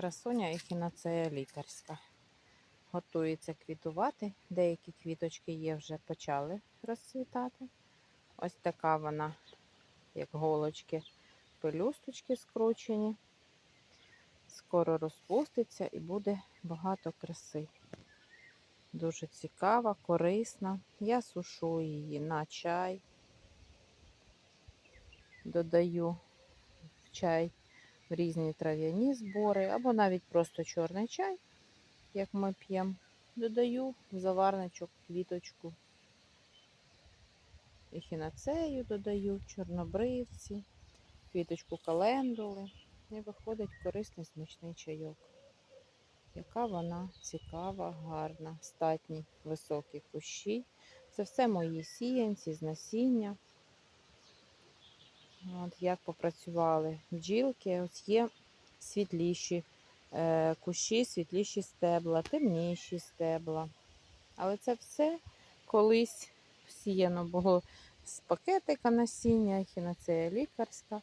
Красуня ехінацея лікарська. Готується квітувати. Деякі квіточки є вже почали розцвітати. Ось така вона, як голочки, пелюсточки скручені. Скоро розпуститься і буде багато краси. Дуже цікава, корисна. Я сушу її на чай. Додаю в чай різні трав'яні збори, або навіть просто чорний чай, як ми п'ємо. Додаю заварничок квіточку. Ехінацею додаю, чорнобривці, квіточку календули. І виходить корисний смачний чайок. Яка вона цікава, гарна, статні, високі кущі. Це все мої сіянці з насіння. От як попрацювали бджілки. Ось є світліші е, кущі, світліші стебла, темніші стебла. Але це все колись сіяно було з пакетика насіння, хінацея лікарська.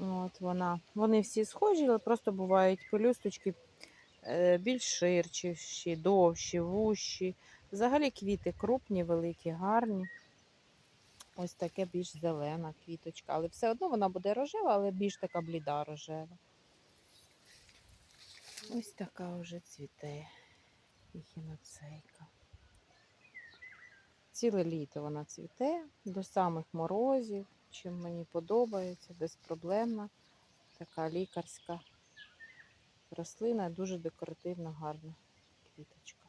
От вона. Вони всі схожі, але просто бувають пелюсточки е, більш ширші, довші, вущі. Взагалі квіти крупні, великі, гарні. Ось таке більш зелена квіточка. Але все одно вона буде рожева, але більш така бліда рожева. Ось така вже цвіте хіноцейка. Ціле літо вона цвіте до самих морозів, чим мені подобається, безпроблемна. Така лікарська рослина, дуже декоративна, гарна квіточка.